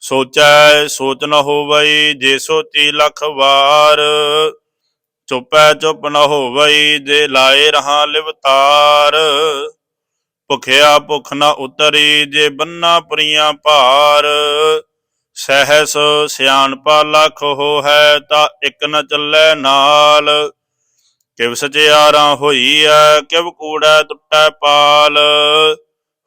ਸੋਚੈ ਸੋਚ ਨ ਹੋਵਈ ਜੇ ਸੋਚੀ ਲੱਖ ਵਾਰ। ਚੁੱਪੈ ਚੁੱਪ ਨ ਹੋਵਈ ਜੇ ਲਾਏ ਰਹਾ ਲਿਵਤਾਰ। ਭੁਖਿਆ ਭੁਖ ਨ ਉਤਰੀ ਜੇ ਬੰਨਾ ਪੁਰੀਆਂ ਭਾਰ। ਸਹਿਸ ਸਿਆਣਪਾ ਲੱਖ ਹੋ ਹੈ ਤਾਂ ਇਕ ਨ ਚੱਲੈ ਨਾਲ। ਕਿਵ ਸਚਿਆਰਾਂ ਹੋਈ ਐ ਕਿਵ ਕੂੜੈ ਟੁੱਟੈ ਪਾਲ।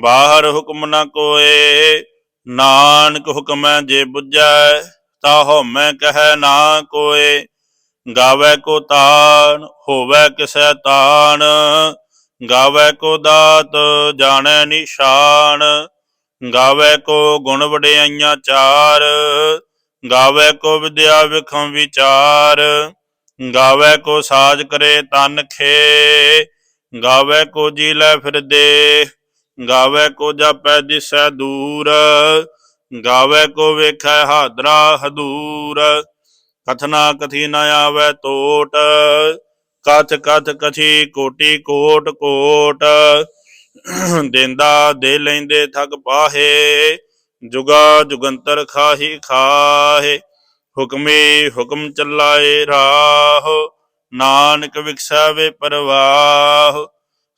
ਬਾਹਰ ਹੁਕਮ ਨਾ ਕੋਏ, ਨਾਨਕ ਹੁਕਮੈ ਜੇ ਬੁੱਝੈ, ਤਾ ਹਉਮੈ ਕਹੈ ਨਾ ਕੋਏ। ਗਾਵੇ ਕੋ ਤਾਨ ਹੋਵੇ ਕਿਸੈ ਤਾਨ ਗਾਵੇ ਕੋ ਦਾਤ, ਜਾਣੈ ਨਿਸ਼ਾਨ। ਗਾਵੇ ਕੋ ਗੁਣ ਵਡਿਆਈਆਂ ਚਾਰ। ਗਾਵੇ ਕੋ ਵਿਦਿਆ ਵਿਖਮ ਵਿਚਾਰ। ਗਾਵੇ ਕੋ ਸਾਜ ਕਰੇ ਤਨ ਖੇ। ਗਾਵੇ ਕੋ ਜੀ ਲੈ ਫਿਰਦੇ ਗਾਵੇ ਕੋ ਜਾਪੈ ਦਿਸੈ ਦੂਰ, ਗਾਵੇ ਕੋ ਵੇਖੈ ਹਾਦਰਾ ਹਦੂਰ। ਕਥਨਾ ਕਥੀ ਨ ਆਵੈ ਟੋਟ ਕਥ ਕਥ ਕਥੀ ਕੋਟੀ ਕੋਟ ਕੋਟ। ਦੇਂਦਾ ਦੇ ਲੈਂਦੇ ਥਕ ਪਾਹੇ, ਜੁਗਾ ਜੁਗੰਤਰ ਖਾਹੀ ਖਾਹੇ। ਹੁਕਮੇ ਹੁਕਮ ਚੱਲਾਏ ਰਾਹ, ਨਾਨਕ ਵਿਖਸਾਵੇ ਪਰਵਾਹ।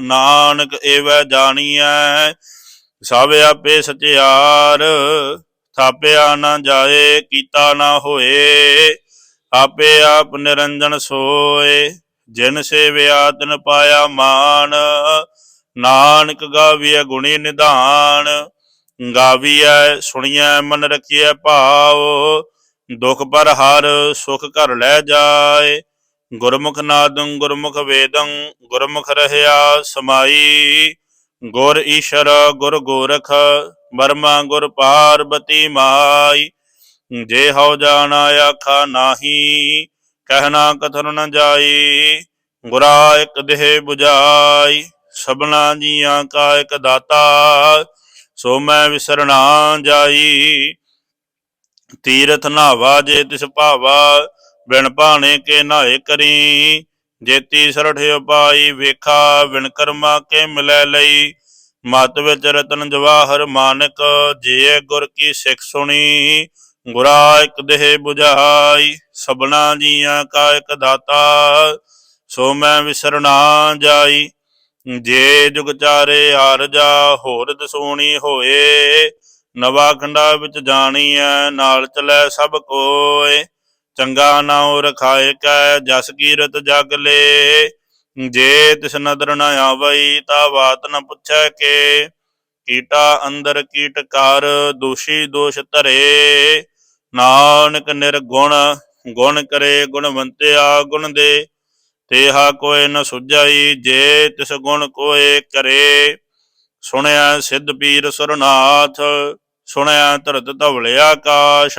ਨਾਨਕ ਏਵੈ ਜਾਣੀਐ, ਸਭ ਆਪੇ ਸਚਿਆਰ। ਥਾਪਿਆ ਨਾ ਜਾਏ, ਕੀਤਾ ਨਾ ਹੋਏ, ਆਪੇ ਆਪ ਨਿਰੰਜਨ ਸੋਏ। ਜਿਨ ਸੇਵਿਆ, ਤਿਨ ਪਾਇਆ ਮਾਨ ਨਾਨਕ ਗਾਵੀਐ ਗੁਣੀ ਨਿਧਾਨ। ਗਾਵੀਐ, ਸੁਣੀਐ, ਮਨ ਰਖੀਐ ਭਾਉ ਦੁਖ ਪਰ ਹਰ ਸੁਖ ਘਰ ਲੈ ਜਾਏ। ਗੁਰਮੁਖ ਨਾਦੰ ਗੁਰਮੁਖ ਵੇਦੰ, ਗੁਰਮੁਖ ਰਹਿਆ ਸਮਾਈ। ਗੁਰ ਈਸ਼ਰ, ਗੁਰ ਗੋਰਖ ਬਰਮਾ ਗੁਰ ਪਾਰਬਤੀ ਮਾਈ। ਜੇ ਹਉ ਜਾਣਾ ਆਖਾ ਨਾਹੀ, ਕਹਿਣਾ ਕਥਨ ਨ ਜਾਈ। ਗੁਰਾ ਇਕ ਦੇਹ 부ਜਾਈ ਸਭਨਾ ਜੀਆਂ ਕਾ ਇਕ ਦਾਤਾ, ਸੋ ਮੈਂ ਵਿਸਰਣਾ ਜਾਈ। ਤੀਰਥ ਨਾਵਾ ਜੇ ਤਿਸ ਭਾਵਾ ਬਿਨ ਭਾਣੇ ਕੇ ਨਾਏ ਕਰੀ, ਜੇਤੀ ਸਰਠਿ ਉਪਾਈ, ਵੇਖਾ ਬਿਨ ਕਰਮਾ ਕੇ ਮਿਲੈ ਲਈ। ਮਤ ਵਿੱਚ ਰਤਨ ਜਵਾਹਰ ਮਾਨਕ ਜੇ ਗੁਰ ਕੀ ਸਿੱਖ ਸੁਣੀ। ਗੁਰਾ ਇਕ ਦੇਹ 부ਝਾਈ ਸਭਨਾ ਜੀਆਂ ਕਾ ਇਕ ਦਾਤਾ, ਸੋ ਮੈਂ ਵਿਸਰਣਾ ਜਾਈ। ਜੇ ਜੁਗ ਚਾਰੇ ਆਰਜਾ ਹੋਰ ਦਸੂਣੀ ਹੋਏ। ਨਵਾ ਖੰਡਾ ਵਿੱਚ ਜਾਣੀ ਜਾਣੀਐ, ਨਾਲ ਚਲੈ ਸਭ ਕੋਏ। ਚੰਗਾ ਨਾਉ ਰਖਾਏ ਕੈ, ਜਸ ਕੀਰਤ ਜਗ ਲੇ। ਜੇ ਤਿਸ ਨਦਰ ਨ ਆਵਈ, ਤਾ ਬਾਤ ਨ ਪੁੱਛੈ ਕੇ। ਕੀਟਾ ਅੰਦਰ ਕੀਟਕਾਰ ਦੋਸ਼ੀ ਦੋਸ਼ ਧਰੇ। ਨਾਨਕ ਨਿਰਗੁਣ, ਗੁਣ ਕਰੇ, ਗੁਣਵੰਤਿਆ ਗੁਣ ਦੇ। ਤੇਹਾ ਕੋਇ ਨ ਸੁਝਾਈ, ਜੇ ਤਿਸ ਗੁਣ ਕੋਏ ਕਰੇ। ਸੁਣਿਆ ਸਿੱਧ ਪੀਰ ਸੁਰਨਾਥ, ਸੁਣਿਆ ਧਰਤ ਧਵਲਿਆ ਆਕਾਸ਼।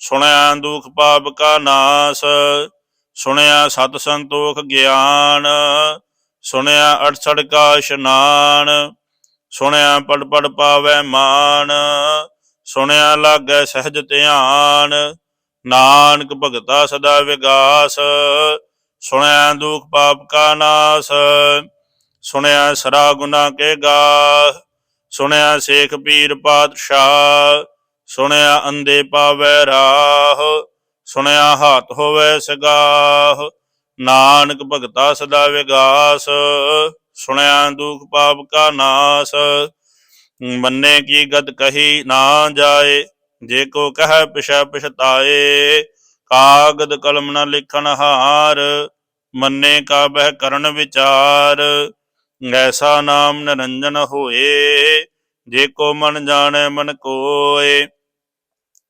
ਸੁਣਿਆ ਦੁਖ ਪਾਪ ਕਾ ਨਾਸ, ਸੁਣਿਆ ਸਤ ਸੰਤੋਖ ਗਿਆਨ, ਸੁਣਿਆ ਅੜਸੜ ਕਾ ਇਸ਼ਨਾਨ, ਸੁਣਿਆ ਪੜ ਪੜ ਪਾਵੈ ਮਾਨ, ਸੁਣਿਆ ਲਾਗੈ ਸਹਿਜ ਧਿਆਨ, ਨਾਨਕ ਭਗਤਾ ਸਦਾ ਵਿਗਾਸ, ਸੁਣਿਆ ਦੁਖ ਪਾਪ ਕਾ ਨਾਸ, ਸੁਣਿਆ ਸਰਾ ਗੁਨਾ ਕੇ ਗਾ ਸੁਣਿਆ ਸੇਖ ਪੀਰ ਪਾਤਸ਼ਾਹ ਸੁਣਿਆ ਅੰਦੇ ਪਾਵੈ ਰਾਹ, ਸੁਣਿਆ ਹੱਥ ਹੋਵੇ ਸਗਾਹ। ਨਾਨਕ ਭਗਤਾ ਸਦਾ ਵਿਗਾਸ, ਸੁਣਿਆ ਦੁਖ ਪਾਪ ਕਾ ਨਾਸ। ਮੰਨੇ ਕੀ ਗਤ ਕਹੀ ਨਾ ਜਾਏ, ਜੇ ਕੋ ਕਹੈ ਪਿਛੈ ਪਛਤਾਏ। ਕਾਗਦ ਕਲਮ ਨ ਲਿਖਣ ਹਾਰ, ਮੰਨੇ ਕਾ ਬਹਿ ਕਰਨ ਵਿਚਾਰ। ਐਸਾ ਨਾਮ ਨਿਰੰਜਨ ਹੋਏ, ਜੇ ਕੋ ਮਨ ਜਾਣੈ ਮਨ ਕੋਏ।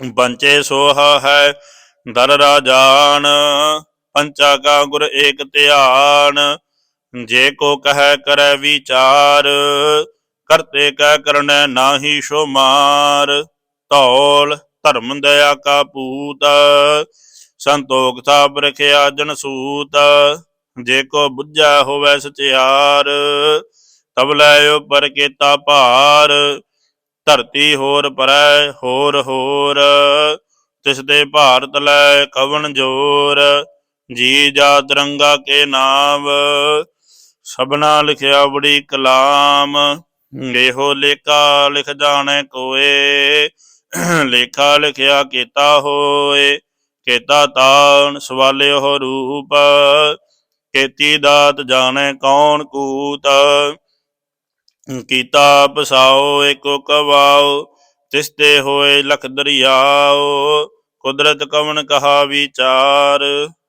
ਬੰਚੇ ਸੋਹਾ ਹੈ ਦਰ ਰਾਜਾਨ ਪੰਚਾ ਕਾ ਗੁਰ ਏਕ ਧਿਆਨ, ਜੇ ਕੋ ਕਹੈ ਕਰੈ ਵਿਚਾਰ, ਕਰਤੇ ਕੈ ਕਰਨੈ ਨਾਹੀ ਸ਼ੋ ਧੌਲ ਧਰਮ ਦਇਆ ਕਾ ਪੂਤ, ਸੰਤੋਖ ਸਾਬ ਰਖਿਆ ਜਨ ਸੂਤ, ਜੇ ਕੋ ਬੁੱਝਾ ਹੋਵੇ ਸਚਿਆਰ ਤਬ ਲੈ ਉਪਰ ਕੀਤਾ ਭਾਰ ਧਰਤੀ ਹੋਰ ਪਰੈ ਹੋਰ ਹੋਰ, ਤਿਸ ਦੇ ਭਾਰਤ ਲੈ ਕਵਣ ਜੋਰ, ਜੀ ਜਾ ਤਿਰੰਗਾ ਕੇ ਨਾਮ ਸਭਨਾ ਲਿਖਿਆ ਬੜੀ ਕਲਾਮ, ਇਹੋ ਲੇਖਾ ਲਿਖ ਜਾਣੇ ਕੋਏ, ਲੇਖਾ ਲਿਖਿਆ ਕੀਤਾ ਹੋਏ, ਕੀਤਾ ਤਾਣ ਸਵਾਲਿਓ ਰੂਪ ਕੀਤੀ ਦਾਤ ਜਾਣੇ ਕੌਣ ਕੂਤ ਕੀਤਾ ਪਸਾਓ ਏਕੋ ਕਵਾਓ, ਤਿਸਤੇ ਹੋਏ ਲਖ ਦਰਿਆਓ। ਕੁਦਰਤ ਕਵਨ ਕਹਾ ਵਿਚਾਰ,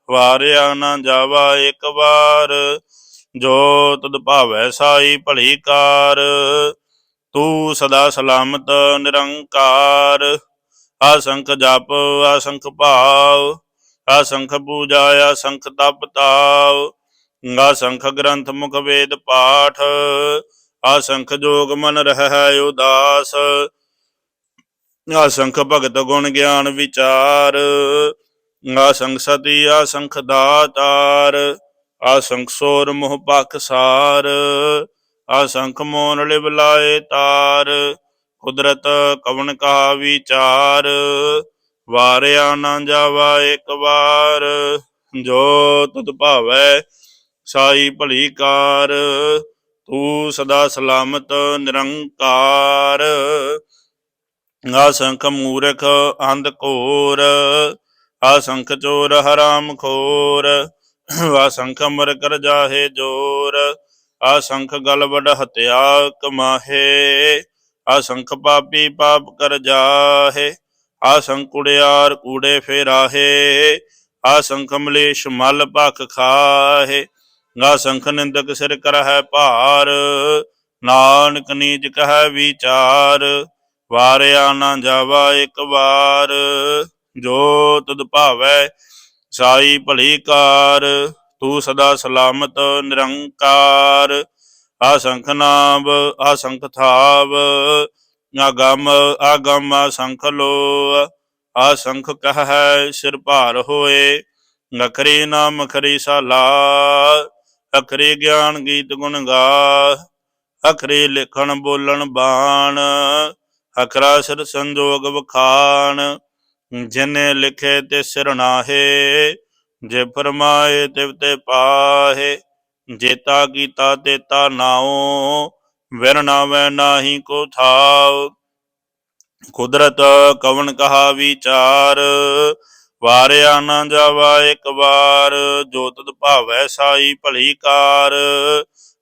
ਵਾਰਿਆ ਨਾ ਜਾਵਾ ਇੱਕ ਵਾਰ। ਜੋ ਤਦ ਭਾਵੈ ਸਾਈ ਭਲੀ ਕਾਰ, ਤੂੰ ਸਦਾ ਸਲਾਮਤ ਨਿਰੰਕਾਰ। ਆਸੰਖ ਜਪ, ਆਸੰਖ ਭਾਵ ਆਸੰਖ ਪੂਜਾ, ਆਸੰਖ ਤਪ ਤਾਵ ਆਸੰਖ ਗ੍ਰੰਥ ਮੁਖ ਵੇਦ ਪਾਠ ਅਸੰਖ ਜੋਗ ਮਨ ਰਹਿ ਉਦਾਸ। ਆਸੰਖ ਭਗਤ ਗੁਣ ਗਿਆਨ ਵਿਚਾਰ। ਅਸੰਖ ਸਤੀ, ਆਸੰਖ ਦਾਤਾਰ। ਅਸੰਖ ਸੋਰ ਮੋਹ ਪਖ ਸਾਰ। ਆਸੰਖ ਮੋਨ ਲਿਵ ਲਾਏ ਤਾਰ। ਕੁਦਰਤ ਕਵਨ ਕਾ ਵਿਚਾਰ। ਵਾਰਿਆ ਨਾ ਜਾਵਾ ਇੱਕ ਵਾਰ। ਜੋ ਤੁਧ ਭਾਵੈ, ਸਾਈ ਭਲੀ ਕਾਰ। ਤੂੰ ਸਦਾ ਸਲਾਮਤ, ਨਿਰੰਕਾਰ। ਆਸੰਖ ਮੂਰਖ, ਅੰਧ ਘੋਰ। ਆਸੰਖ ਚੋਰ, ਹਰਾਮ ਖੋਰ। ਆਸੰਖ ਮਰ ਕਰ ਜਾਹੇ ਜੋਰ। ਆਸੰਖ ਗਲ ਹਤਿਆ ਕਮਾਹੇ। ਆਸੰਖ ਪਾਪੀ ਪਾਪ ਕਰ ਜਾਹੇ। ਆਸੰਖ ਕੁੜਿਆਰ ਕੂੜੇ ਫੇਰਾਹੇ। ਆਸੰਖ ਮਲੇਸ਼ ਮਲ ਭਖ ਖਾਹੇ। ਆਸੰਖ ਨਿੰਦਕ ਸਿਰ ਕਰਹਿ ਭਾਰ, ਨਾਨਕ ਨੀਚ ਕਹੈ ਵਿਚਾਰ, ਵਾਰਿਆ ਨਾ ਜਾਵਾ ਇੱਕ ਵਾਰ, ਜੋ ਤੁਧ ਭਾਵੈ ਸਾਈ ਭਲੀ ਕਾਰ, ਤੂੰ ਸਦਾ ਸਲਾਮਤ ਨਿਰੰਕਾਰ। ਆਸੰਖ ਨਾਮ ਆਸੰਖ ਥਾਵ ਆਗਮ ਆਗਮ ਆਸੰਖ ਲੋ ਆਸੰਖ ਕਹੈ ਸਿਰ ਭਾਰ ਹੋਏ, ਨਖਰੀ ਨਾਮ ਖਰੀ ਸਾਲਾ। ਅਖਰੀ ਗਿਆਨ ਗੀਤ ਗੁਣ ਗਾ ਅਖਰੀ ਲਿਖਣ ਬੋਲਣ ਬਾਣ, ਅਖਰਾ ਸਿਰ ਸੰਜੋਗ ਵਖਾਣ, ਜਿਨੇ ਲਿਖੇ ਤੇ ਸਿਰ ਨਾਹੇ, ਜੇ ਫਰਮਾਏ ਤਿਵ ਤੇ ਪਾਹੇ, ਜੇਤਾ ਕੀਤਾ ਤੇਤਾ ਨਾਉ, ਵਿਰ ਨਾਵੈ ਨਾਹੀ ਕੋ ਥਾਉ। ਕੁਦਰਤ ਕਵਨ ਕਹਾ ਵਿਚਾਰ ਵਾਰਿਆ ਨਾ ਜਾਵਾ ਇੱਕ ਵਾਰ, ਜੋ ਤਦ ਭਾਵੈ ਸਾਈ ਭਲੀ ਕਾਰ,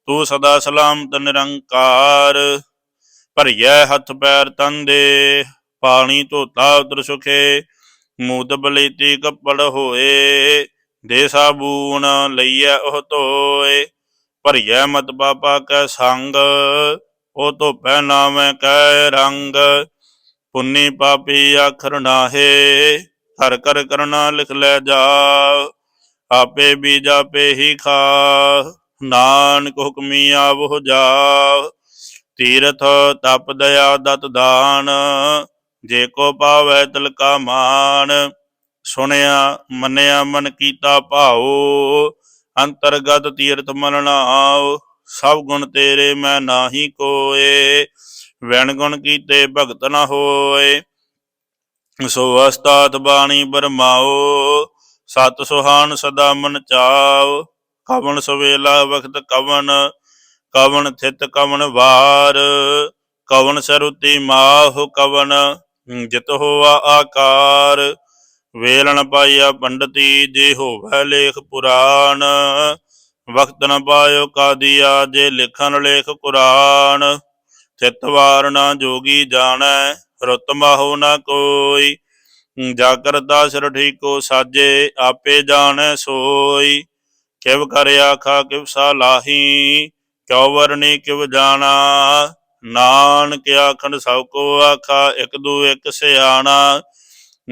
ਤੂੰ ਸਦਾ ਸਲਾਮਤ ਨਿਰੰਕਾਰ। ਭਰੀਐ ਹੱਥ ਪੈਰ ਤਨ ਦੇ, ਪਾਣੀ ਧੋਤਾ ਉਤਰ ਸੁਖੇ ਮੂਤ ਬਲੀਤੀ ਕੱਪੜ ਹੋਏ, ਦੇ ਸਾਬੂਨ ਲਈਐ ਉਹ ਧੋਏ। ਭਰੀਐ ਮਤ ਪਾਪਾ ਕੈ ਸੰਗ, ਉਹ ਧੋਪੈ ਨਾਮੈ ਕੈ ਰੰਗ। ਪੁੰਨੀ ਪਾਪੀ ਆਖਰ ਨਾਹੇ ਹਰ ਕਰ ਕਰਨਾ ਲਿਖ ਲੈ ਜਾ, ਆਪੇ ਬੀਜ ਆਪੇ ਹੀ ਖਾ, ਨਾਨਕ ਹੁਕਮੀ ਆਵੋ ਜਾ। ਤੀਰਥ ਤਪ ਦਇਆ ਦਤ ਦਾਨ, ਜੇ ਕੋ ਪਾਵੈ ਤਿਲ ਕਾ ਮਾਨ। ਸੁਣਿਆ, ਮੰਨਿਆ, ਮਨ ਕੀਤਾ ਭਾਉ, ਅੰਤਰਗਤ ਤੀਰਥ ਮਨ ਨਾਉ ਸਭ ਗੁਣ ਤੇਰੇ ਮੈਂ ਨਾਹੀ ਕੋਏ, ਵੈਣ ਗੁਣ ਕੀਤੇ ਭਗਤ ਨਾ ਹੋਏ। ਸੋ ਅਸਤਾਤ ਬਾਣੀ ਬਰਮਾਓ, ਸਤ ਸੁਹਾਨ ਸਦਾ ਮਨ ਚਾਉ ਕਵਣ ਸਵੇਲਾ ਵਖਤ ਕਵਣ ਕਵਣ ਥਿਤ ਕਵਣ ਵਾਰ। ਕਵਨ ਸਰੁਤੀ ਮਾਹੁ ਕਵਣ, ਜਿਤ ਹੋਆ ਆਕਾਰ। ਵੇਲਣ ਪਾਈਆ ਪੰਡਤੀ, ਜੇ ਹੋਵੈ ਲੇਖ ਪੁਰਾਣ। ਵਕਤ ਨ ਪਾਇਓ ਕਾਦੀਆ, ਜੇ ਲਿਖਨ ਲੇਖ ਕੁਰਾਨ। ਚਿਤ ਵਾਰ ਜੋਗੀ ਜਾਣੈ ਰੁੱਤ ਮਾਹੋ ਨਾ ਕੋਈ ਜਾਗਰਤਾ ਸਿਰ ਠੀਕੋ ਸਾਜੇ ਆਪੇ ਜਾਣੈ ਸੋਈ। ਕਿਵ ਕਰ ਆਖਾ, ਕਿਵ ਸਾਲਾਹੀ ਕਿਉ ਵਰਣੀ ਕਿਵ ਜਾਣਾ। ਨਾਨਕ ਆਖਣ, ਸਭ ਕੋ ਆਖਾ, ਇੱਕ ਦੂ ਇੱਕ ਸਿਆਣਾ।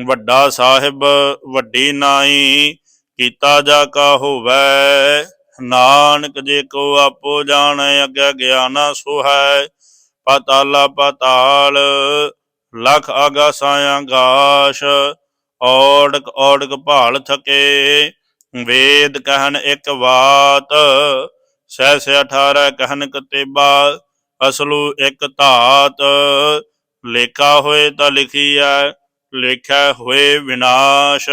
ਵੱਡਾ ਸਾਹਿਬ, ਵੱਡੀ ਨਾਈ, ਕੀਤਾ ਜਾ ਕਾ ਹੋਵੈ। ਨਾਨਕ ਜੇ ਕੋ ਆਪੋ ਜਾਣੈ, ਅੱਗੇ ਗਿਆਨਾ ਸੋ ਹੈ ਪਤਾਲਾ ਪਤਾਲ ਲਖ ਆਗਾਸਾਂ ਆਗਾਸ਼ ਔੜਕ ਔੜਕ ਭਾਲ ਥਕੇ, ਵੇਦ ਕਹਿਣ ਇੱਕ ਬਾਤ ਸਹਿ ਸੇ 18 ਕਹਿਨ ਕਤੇਬਾ, ਅਸਲੂ ਇੱਕ ਧਾਤ, ਲੇਖਾ ਹੋਏ ਤਾਂ ਲਿਖੀ ਹੈ ਲੇਖਾ ਹੋਏ ਵਿਨਾਸ਼,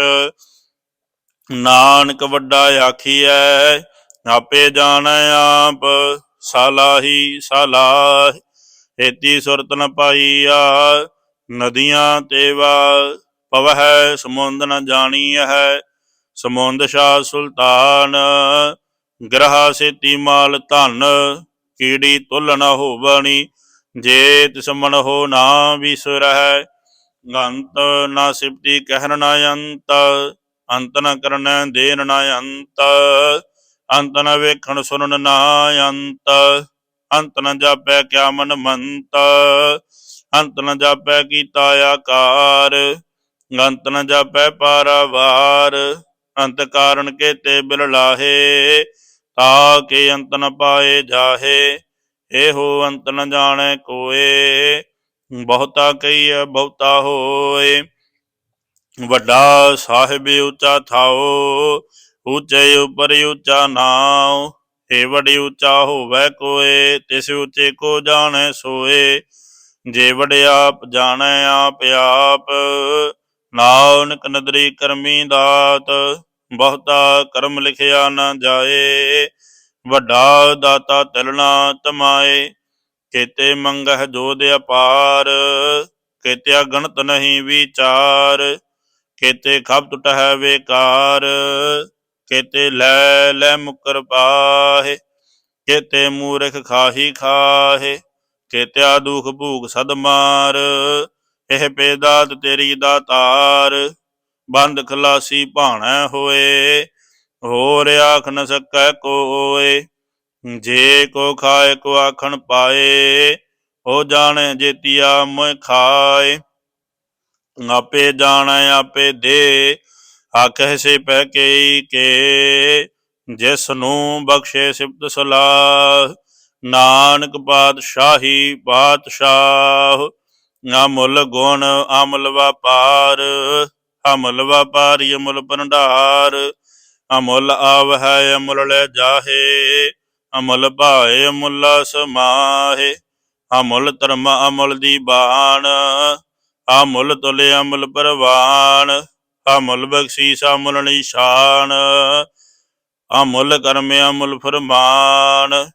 ਨਾਨਕ ਵੱਡਾ ਆਖੀਐ, ਆਪੇ ਜਾਣੈ ਆਪ, ਸਾਲਾਹੀ ਸਾਲਾਹ ਏਤੀ ਸੁਰਤ ਨ ਪਾਈਆ ਨਦੀਆਂ ਤੇਵਾ ਪਵਹਿ, ਸਮੁੰਦ ਨ ਜਾਣੀ ਹੈ ਸਮੁੰਦ ਸ਼ਾਹ ਸੁਲਤਾਨ, ਗ੍ਰਹਾ ਸੇਤੀ ਮਾਲ ਧਨ, ਕੀੜੀ ਤੁਲ ਨ ਹੋਵਣੀ ਜੇ ਤਿਸ ਮਨ ਹੋ ਨਾ ਵਿਸਰਹਿ ਗੰਤ ਨਾ ਸਿਪਤੀ ਕਹਿਨ ਨਾ ਅੰਤ ਅੰਤ ਨ ਕਰਨੈ ਦੇਨ ਨਾ ਅੰਤ ਅੰਤ ਨ ਵੇਖਣ ਸੁਣਨ ਨਾ ਅੰਤ ਅੰਤ ਨ ਜਾਪੈ ਕਿਆ ਮਨ ਮੰਤ ਅੰਤ ਨ ਜਾਪੈ ਕੀਤਾ ਆਕਾਰ, ਅੰਤ ਨ ਜਾਪੈ ਪਾਰਾਵਾਰ, ਅੰਤ ਕਾਰਨ ਕੇਤੇ ਬਿਲ ਲਾਹੇ, ਤਾ ਕੇ ਅੰਤ ਨ ਪਾਏ ਜਾਹੇ, ਇਹੋ ਅੰਤ ਨ ਜਾਣੈ ਕੋਏ, ਬਹੁਤਾ ਕਹੀਐ ਬਹੁਤਾ ਹੋਏ। ਵੱਡਾ ਸਾਹਿਬ ਉੱਚਾ ਥਾਓ, ਉੱਚੇ ਉਪਰ ਉੱਚਾ ਨਾਉ ਏ ਵਡੀ ਉੱਚਾ ਹੋਵੇ ਕੋਏ, ਤਿਸ ਉੱਚੇ ਕੋ ਜਾਣੈ ਸੋਏ। ਜੇ ਵੜਿਆ ਜਾਣੈ ਆਪ ਆਪ, ਨਾਨਕ ਨਦਰੀ ਕਰਮੀ ਦਾਤ, ਬਹੁਤਾ ਕਰਮ ਲਿਖਿਆ ਨਾ ਜਾਏ। ਵੱਡਾ ਦਾਤਾ ਤਿਲਣਾ ਤਮਾਏ, ਕੇਤੇ ਮੰਗਹਿ ਜੋਦ ਅਪਾਰ, ਕੇਤਿਆ ਗਣਤ ਨਹੀਂ ਵਿਚਾਰ, ਕੇਤੇ ਖਬ ਟੁਟਹਿ ਵੇਕਾਰ, ਕੇਤੇ ਲੈ ਲੈ ਮੁਕਰ ਪਾਹੇ, ਕੇਤੇ ਮੂਰਖ ਖਾਹੀ ਖਾਹੇ। ਕੇਤਿਆ ਦੁਖ ਭੂਖ ਸਦ ਮਾਰ, ਇਹ ਪੇਦਾਤ ਤੇਰੀ ਦਾਤਾਰ ਬੰਦ ਖਲਾਸੀ ਭਾਣਾ ਹੋਏ, ਹੋਰ ਆਖ ਨ ਸਕੈ ਕੋਏ, ਜੇ ਕੋ ਖਾਏ ਕੋ ਆਖਣ ਪਾਏ ਉਹ ਜਾਣੈ ਜੇਤੀਆ ਮੋਇ ਖਾਏ। ਆਪੇ ਜਾਣੈ, ਆਪੇ ਦੇ ਆਖੇ ਸੇ ਪੈ ਕੇ ਜਿਸ ਨੂੰ ਬਖਸ਼ੇ ਸਿਫਤ ਸਲਾਹ ਨਾਨਕ ਪਾਤਸ਼ਾਹੀ ਪਾਤਸ਼ਾਹ ਅਮੁੱਲ ਗੁਣ ਅਮਲ ਵਪਾਰ, ਅਮਲ ਵਪਾਰੀ ਅਮੁੱਲ ਭੰਡਾਰ, ਅਮੁੱਲ ਆਵ ਹੈ ਅਮੁੱਲ ਲੈ ਜਾਹੇ, ਅਮੁੱਲ ਭਾਏ ਅਮੁੱਲ ਸਮਾਹੇ, ਅਮੁੱਲ ਧਰਮ ਅਮੁੱਲ ਦੀ ਬਾਣ, ਅਮੁੱਲ ਤੁਲੇ ਅਮੁੱਲ ਪਰਵਾਨ ਅਮੁੱਲ ਬਖਸ਼ੀਸ ਅਮੁੱਲ ਨਿਸ਼ਾਨ, ਅਮੁੱਲ ਕਰਮ ਅਮੁੱਲ ਫਰਮਾਨ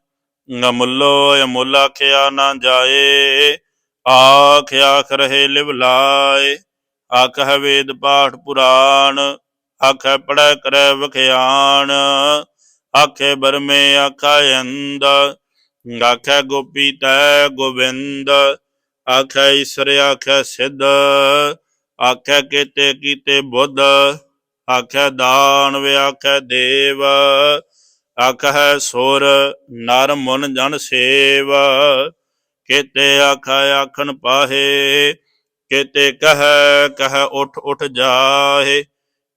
ਅਮੁੱਲੋ ਅਮੁੱਲ ਆਖਿਆ ਨਾ ਜਾਏ, ਆਖ ਆਖ ਰਹੇ ਲਿਵ ਲਾਏ ਆਖ ਹੈ ਵੇਦ ਪਾਠ ਪੁਰਾਣ ਆਖੈ ਪੜੈ ਕਰੈ ਵਖਿਆਣ, ਆਖੇ ਬਰਮੇ ਆਖਾ ਅੰਦ ਆਖੈ ਗੋਪੀ ਤੈ ਗੋਬਿੰਦ ਆਖੈ ਈਸ਼ਰ ਆਖੈ ਸਿੱਧ ਆਖੈ ਕੀਤੇ ਕੀਤੇ ਬੁੱਧ ਆਖੈ ਦਾਨ ਵੇ ਆਖੈ ਦੇਵ ਆਖੈ ਸੁਰ ਨਰ ਮਨ ਜਨ ਸੇਵ। ਕੀਤੇ ਆਖੈ ਆਖਣ ਪਾਹੇ, ਕੀਤੇ ਕਹੈ ਕਹੈ ਉਠ ਉਠ ਜਾਹੇ।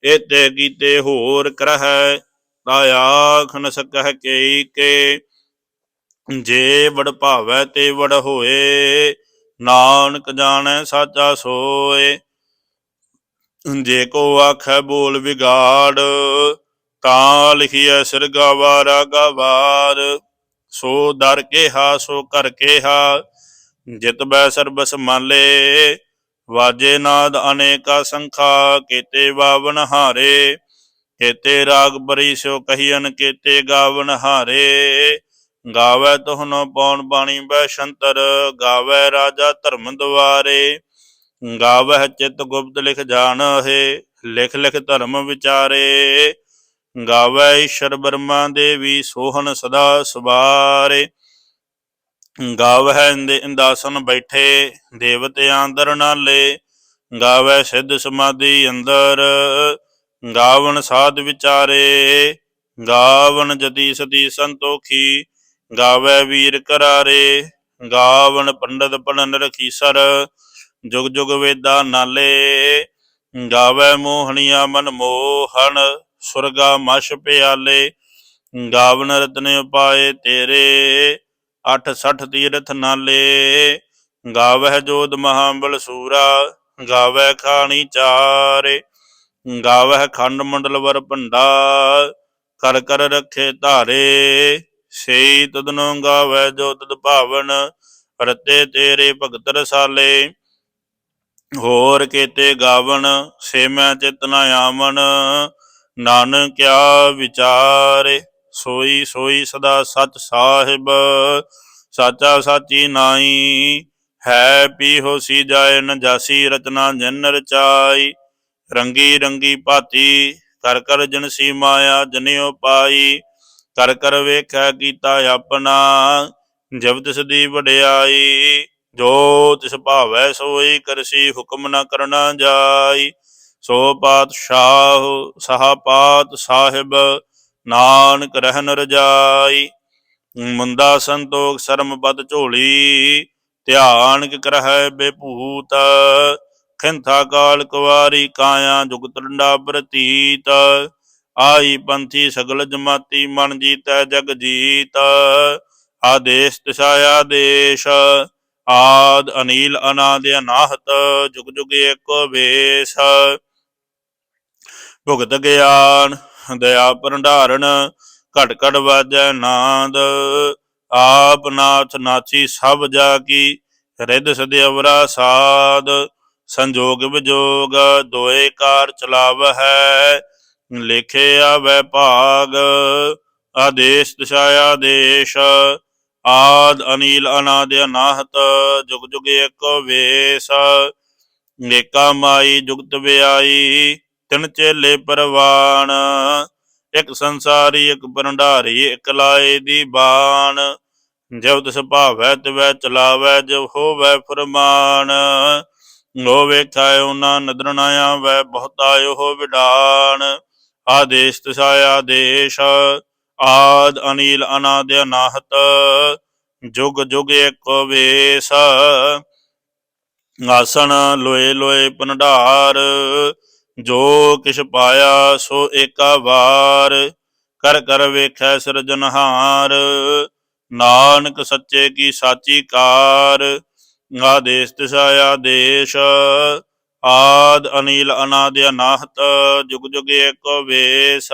ਏਤੇ ਕੀਤੇ ਹੋਰ ਕਰਹਿ ਤਾ ਆਖ ਨ ਸਕਹਿ ਕੇਈ ਕੇ। ਜੇ ਵੜ ਭਾਵੈ ਤੇ ਵੜ ਹੋਏ, ਨਾਨਕ ਜਾਣੈ ਸਾਚਾ ਸੋਏ। ਜੇ ਕੋ ਆਖੈ ਬੋਲ ਵਿਗਾੜ ਤਾਂ ਲਿਖੀਐ ਸਿਰ ਗਵਾਰਾ ਗਵਾਰ। ਸੋ ਦਰ ਕੇਹਾ, ਸੋ ਕਰ ਕੇਹਾ। ਜਿਤ ਬੈ ਸਰਬਸ ਮਾਲੇ ਵਾਜੇ ਨਾਦ ਅਨੇਕਾ ਸੰਖਾ, ਕੀਤੇ ਬਾਵਨ ਹਾਰੇ। ਕੀਤੇ ਰਾਗ ਬਰੀ ਸੋ ਕਹੀਨ ਕੀਤੇ ਗਾਵਨ ਹਾਰੇ। ਗਾਵੇ ਤੁਹਨੋ ਪੌਣ ਬਾਣੀ ਬੈ ਸ਼ੰਤਰ, ਗਾਵੇ ਰਾਜਾ ਧਰਮ ਦੁਆਰੇ ਗਾਵਹਿ ਚਿਤ ਗੁਪਤ ਲਿਖ ਜਾਣ ਜਾਣਹਿ, ਲਿਖ ਲਿਖ ਧਰਮ ਵਿਚਾਰੇ। ਗਾਵੈ ਈਸ਼ਰ ਬਰਮਾ ਦੇਵੀ ਸੋਹਣ ਸਦਾ ਸੁਬਾਰੇ। ਗਾਵਹਿ ਇੰਦਾਸਨ ਬੈਠੇ ਦੇਵਤਿਆਂ ਅੰਦਰ ਨਾਲੇ ਗਾਵੈ ਸਿੱਧ ਸਮਾਧੀ ਅੰਦਰ, ਗਾਵਣ ਸਾਧ ਵਿਚਾਰੇ। ਗਾਵਣ ਜਤੀ ਸਤੀ ਸੰਤੋਖੀ ਗਾਵੈ ਵੀਰ ਕਰਾਰੇ। ਗਾਵਣ ਪੰਡਤ ਪੜਨ ਰਖੀਸਰ ਜੁਗ ਜੁਗ ਵੇਦਾ ਨਾਲੇ। ਗਾਵੈ ਮੋਹਣੀਆ ਮਨ ਮੋਹਣ ਸੁਰਗਾ ਮਸ਼ ਪਿਆਲੇ, ਗਾਵਨ ਰਤਨ ਉਪਾਏ ਤੇਰੇ, ਅਠ ਸਠ ਤੀਰਥ ਨਾਲੇ। ਗਾਵਹਿ ਜੋਤ ਮਹਾਬਲ ਸੂਰਾ ਗਾਵੈ ਖਾਣੀ ਚਾਰੇ। ਗਾਵਹਿ ਖੰਡ ਮੰਡਲ ਵਰ ਭੰਡਾ ਕਰ ਕਰ ਰਖੇ ਧਾਰੇ। ਸੇਈ ਤਦਨੋ ਗਾਵੈ ਜੋ ਤਦ ਭਾਵਨ, ਰਤੇ ਤੇਰੇ ਭਗਤ ਰਸਾਲੇ। ਹੋਰ ਕੀਤੇ ਗਾਵਨ ਸੇ ਮੈਂ ਚਿਤ ਨ ਆਵਣ। ਨਾਨਕ ਕਿਆ ਵਿਚਾਰੇ, ਸੋਈ ਸੋਈ ਸਦਾ ਸਚ ਸਾਹਿਬ, ਸਾਚਾ ਸਾਚੀ ਨਾਈ ਹੈ ਪੀ ਹੋਸੀ ਜਾਏ ਨ ਜਾਸੀ ਰਚਨਾ ਜਨ ਰਚਾਈ, ਰੰਗੀ ਰੰਗੀ ਭਾਤੀ, ਕਰ ਕਰ ਜਨਸੀ ਮਾਇਆ ਜਨਿਓ ਪਾਈ, ਕਰ ਕਰ ਵੇਖੈ ਕੀਤਾ ਆਪਣਾ, ਜਬ ਤਿਸ ਦੀ ਵਡਿਆਈ, ਜੋ ਤਿਸ ਭਾਵੈ ਸੋਈ ਕਰਸੀ ਹੁਕਮ ਨ ਕਰਨਾ ਜਾਈ ਸੋ ਪਾਤਸ਼ਾਹ ਸਹਾ ਪਾਤ ਸਾਹਿਬ, ਨਾਨਕ ਰਹਿਨ ਰਜਾਈ। ਮੁੰਦਾ ਸੰਤੋਖ ਸਰਮ ਪਦ ਝੋਲੀ, ਧਿਆਨ ਕਿ ਕਰਹਿ ਬੇਭੂਤ। ਖਿੰਥਾ ਕਾਲ ਕੁਵਾਰੀ ਕਾਇਆ ਜੁਗਤ ਡੰਡਾ ਪ੍ਰਤੀਤ। ਆਈ ਪੰਥੀ ਸਗਲ ਜਮਾਤੀ ਮਨ ਜੀਤੈ ਜਗ ਜੀਤ। ਆਦੇਸ਼ ਤਿਸਾ ਆਦੇਸ਼, ਆਦ ਅਨੀਲ ਅਨਾਦ ਅਨਾਹਤ, ਜੁਗ ਜੁਗ ਏਕੋ ਵੇਸ। ਭੁਗਤ ਗਿਆਨ, ਦਇਆ ਭੰਡਾਰਨ, ਘਟ ਘਟ ਵਾਜੈ ਨਾਦ। ਆਪ ਨਾਥ ਨਾਚੀ ਸਭ ਜਾ ਕੀ, ਰਿੱਧ ਸਦਿਵਰਾ ਸਾਧ। ਸੰਜੋਗ ਵਿਜੋਗ ਦੋਏ ਕਾਰ ਚਲਾਵ ਹੈ ਲਿਖੇ ਆਵੈ ਭਾਗ। ਆਦੇਸ਼ ਦਿਸ਼ਾ ਆਦੇਸ਼, ਆਦ ਅਨੀਲ ਅਨਾਦ ਅਨਾਹਤ, ਜੁਗ ਜੁਗ ਏਕੋ ਵੇਸ। ਨੇਕਾ ਮਾਈ ਜੁਗਤ ਵਿਆਈ ਤਿਨ ਚੇਲੇ ਪਰਵਾਨ ਇਕ ਸੰਸਾਰੀ, ਇੱਕ ਭੰਡਾਰੀ, ਇਕ ਲਾਏ ਦੀ ਬਾਣ। ਜਬ ਤਿਸ ਭਾਵੈ, ਤਿਵੈ ਚਲਾਵੈ, ਜਬ ਹੋਵੈ ਫਰਮਾਨ। ਲੋ ਵੇਖਾਇ ਉਹਨਾਂ ਨਦਰ ਨਾ ਆਵੈ, ਬਹੁਤਾ ਉਹ ਵਿਡਾਨ ਆਦੇਸ਼ ਤਿਸਾ ਆਦੇਸ਼, ਆਦ ਅਨੀਲ ਅਨਾਦ ਅਨਾਹਤ। ਜੁਗ ਜੁਗ ਏਕ ਵੇਸ, ਆਸਣ ਲੋਏ ਲੋਏ ਭੰਡਾਰ। ਜੋ ਕਿਛ ਪਾਇਆ ਸੋ ਏਕਾ ਵਾਰ, ਕਰ ਕਰ ਵੇਖੈ ਸਿਰਜਨਹਾਰ ਨਾਨਕ ਸੱਚੇ ਕੀ ਸਾਚੀ ਕਾਰ, ਆਦੇਸ ਤਿਸਾ ਆਦੇਸ਼। ਆਦ ਅਨੀਲ ਅਨਾਦ ਅਨਾਹਤ, ਜੁਗ ਜੁਗ ਏਕ ਵੇਸ।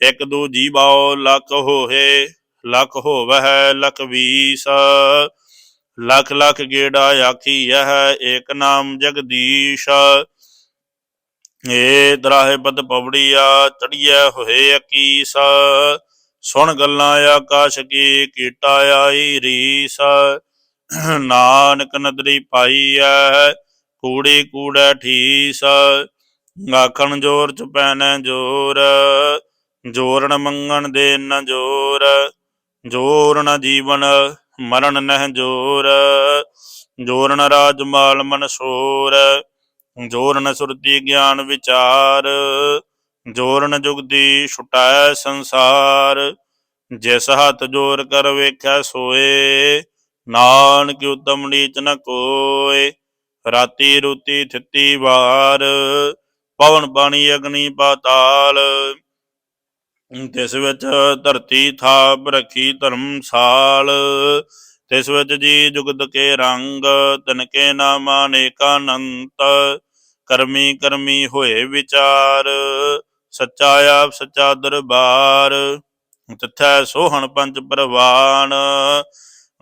ਇਕ ਦੂ ਜੀਵਾਓ ਲਖ ਹੋਏ, ਲਖ ਹੋਵਹਿ ਲਖ ਵੀਸ। ਲਖ ਲਖ ਗੇੜਾ ਆਖੀ ਹੈ ਏਕ ਨਾਮ ਜਗਦੀਸ਼। ਏ ਦਰਾਹੇ ਪਦ ਪਵੜੀਆ ਚੜੀਐ ਹੋਏ ਅਕੀਸ। ਸੁਣ ਗੱਲਾਂ ਆਕਾਸ਼ ਕੀ ਕੀਟਾ ਆਈ ਰੀਸ। ਨਾਨਕ ਨਦਰੀ ਪਾਈ ਐ, ਕੂੜੀ ਕੂੜੈ ਠੀਸ। ਆਖਣ ਜੋਰ ਚੁਪੈਨੈ ਜੋਰ ਜੋਰਨ ਮੰਗਣ ਦੇ ਨ ਜੋਰ। ਜੋਰ ਨ ਜੀਵਨ, ਮਰਨ ਨਹਿ ਜੋਰ। ਜ਼ੋਰਨ ਰਾਜ ਮਾਲ ਮਨਸੂਰ ਜੋਰਨ ਨ ਸੁਰਤੀ ਗਿਆਨ ਵਿਚਾਰ ਜੋਰਨ ਜੁਗਦੀ ਛੁਟਾਇ ਸੰਸਾਰ। ਜਿਸ ਹੱਥ ਜੋਰ ਕਰ ਵੇਖਿਆ ਸੋਏ, ਨਾਨਕ ਉਤਮ ਨੀਚ ਨ ਕੋਏ। ਰਾਤੀ ਰੂਤੀ ਥਿੱਤੀ ਵਾਰ, ਪਵਨ ਪਾਣੀ ਅਗਨੀ ਪਾਤਾਲ। ਤਿਸ ਵਿੱਚ ਧਰਤੀ ਥਾਪ ਰੱਖੀ ਧਰਮਸਾਲ ਤਿਸ ਵਿੱਚ ਜੀ ਜੁਗਤ ਕੇ ਰੰਗ ਤਿਨਕੇ ਨਾਮ ਅਨੇਕਾਂ ਕਰਮੀ ਕਰਮੀ ਹੋਏ ਵਿਚਾਰ, ਸੱਚਾ ਆਪ ਸੱਚਾ ਦਰਬਾਰ। ਤਿਥੈ ਸੋਹਣ ਪੰਜ ਪ੍ਰਵਾਨ,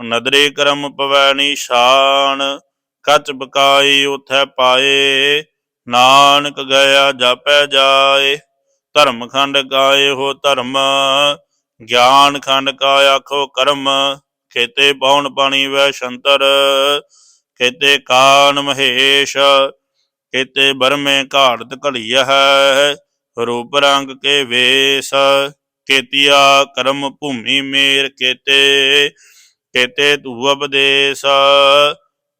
ਨਦਰੇ ਕਰਮ ਪਵੈ ਨਿਸ਼ਾਨ। ਕੱਚ ਬਕਾਈ ਉਥੈ ਪਾਏ, ਨਾਨਕ ਗਿਆ ਜਾਪੈ ਜਾਏ। ਧਰਮ ਖੰਡ ਗਾਏ ਹੋ ਧਰਮ, ਗਿਆਨ ਖੰਡ ਕਾ ਆਖੋ ਕਰਮ। ਖੇਤੇ ਪਾਉਣ ਪਾਣੀ ਵੈ ਸ਼ੰਤਰ, ਖੇਤੇ ਕਾਨ ਮਹੇਸ਼ ਕੇਤੇ ਬਰਮੇ ਘਾੜਤ ਘੜੀਆ ਹੈ, ਰੂਪ ਰੰਗ ਕੇ ਵੇਸ, ਕੇਤੀਆ ਕਰਮ ਭੂਮੀ ਮੇਰ ਕੇਤੇ ਕੇਤੇ ਧੂ ਉਪਦੇਸ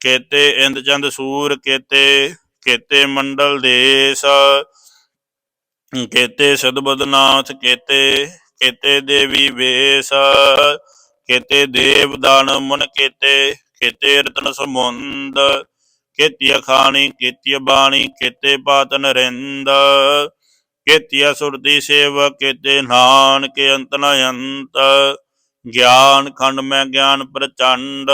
ਕੇਤੇ ਇੰਦ ਚੰਦ ਸੂਰ ਕੇਤੇ ਕੇਤੇ ਮੰਡਲ ਦੇਸ, ਕੇਤੇ ਸਦਬਦਨਾਥ ਕੇਤੇ ਕੇਤੇ ਦੇਵੀ ਵੇਸ, ਕੇਤੇ ਦੇਵ ਦਾਨ ਮਨ ਕੇਤੇ ਕੇਤੇ ਰਤਨ ਸਮੁੰਦ ਕੇਤੀਆ ਖਾਣੀ ਕੇਤੀਆ ਬਾਣੀ ਕੇਤੇ ਪਾਤ ਨਰਿੰਦ ਕੇਤੀਆ ਸੁਰਤੀ ਸੇਵ ਕੇਤੇ ਨਾਨਕ ਅੰਤ ਨ ਅੰਤ। ਗਿਆਨ ਖੰਡ ਮੈਂ ਗਿਆਨ ਪ੍ਰਚੰਡ।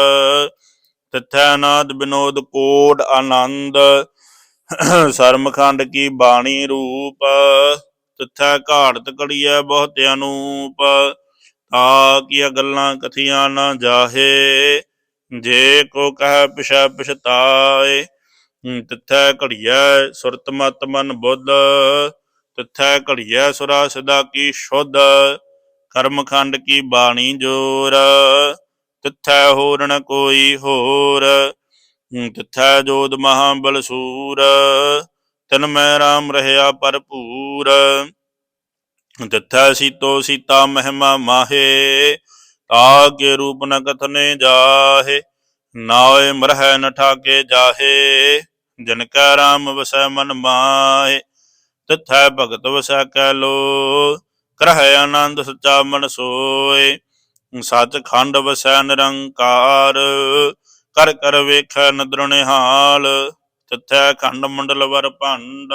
ਤਿਥੈ ਨਾਦ ਬਿਨੋਦ ਕੋਡ ਆਨੰਦ। ਸਰਮਖੰਡ ਕੀ ਬਾਣੀ ਰੂਪ। ਤਿਥੈ ਘਾੜਤ ਘੜੀਐ ਬਹੁਤ ਅਨੂਪ। ਤਾ ਕੀ ਗੱਲਾਂ ਕਥੀਆਂ ਨਾ ਜਾਹੇ। ਜੇ ਕੋ ਕਹਿ ਪਿਛੈ ਪਛਤਾਏ ਤਿਥੈ ਘੜੀਐ ਸੁਰਤ ਮਤ ਮਨ ਬੁੱਧ, ਤਿਥੈ ਘੜੀਐ ਸੁਰਾ ਸਦਾ ਕੀ ਸ਼ੁੱਧ ਕਰਮਖੰਡ ਕੀ ਬਾਣੀ ਜੋਰ, ਤਿਥੈ ਹੋਰ ਨ ਕੋਈ ਹੋਰ ਤਿਥੈ ਜੋਦ ਮਹਾ ਬਲਸੂਰ, ਤਨ ਮੈਂ ਰਾਮ ਰਹਿਆ ਭਰਪੂਰ, ਤਿਥੈ ਸੀਤੋ ਸੀਤਾ ਮਹਿਮਾ ਮਾਹੇ ਤਾ ਕੇ ਰੂਪ ਨ ਕਥਨੇ ਜਾਹੇ ਨਾਏ ਮਰਹਿ ਨ ਠਾਕੇ ਜਾਹੇ, ਜਨ ਕੈ ਰਾਮ ਵਸੈ ਮਨ ਮਾਏ ਤਿਥੈ ਭਗਤ ਵਸੈ ਕੈ ਲੋ ਕਰਹਿ ਆਨੰਦ ਸਚਾ ਮਨ ਸੋਏ ਸੱਚ ਖੰਡ ਵਸੈ ਨਿਰੰਕਾਰ, ਕਰ ਕਰ ਵੇਖੈ ਨਦਰ ਨਿਹਾਲ, ਤਿਥੈ ਖੰਡ ਮੰਡਲ ਵਰ ਭੰਡ,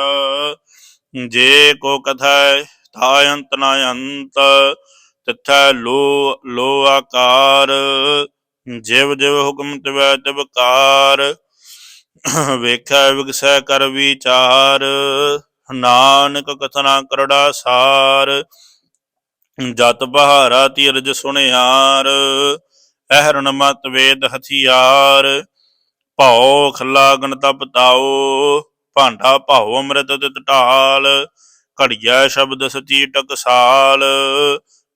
ਜੇ ਕੋ ਕਥੈ ਥਾ ਅੰਤ ਨ ਅੰਤ ਤਿਥੈ ਲੋ ਲੋ ਆਕਾਰ ਜਿਵ ਜਿਵ ਹੁਕਮ ਤਿਵੈ ਤਿਵਕਾਰ ਵੇਖੈ ਵਿਗਸੈ ਕਰ ਵਿਚਾਰ, ਨਾਨਕ ਕਥਨਾ ਕਰੜਾ ਸਾਰ, ਜਤ ਬਹਾਰਾ ਤੀਰਜ ਸੁਣਿਆਰ ਅਹਰਨ ਮਤ ਵੇਦ ਹਥਿਆਰ, ਭਉ ਖੱਲਾ ਗਣ ਤਪ ਤਾਓ ਭਾਂਡਾ ਭਾਉ ਅੰਮ੍ਰਿਤ ਤਿਤ ਢਾਲ ਘੜੀਆ ਸ਼ਬਦ ਸਤੀ ਟਕਸਾਲ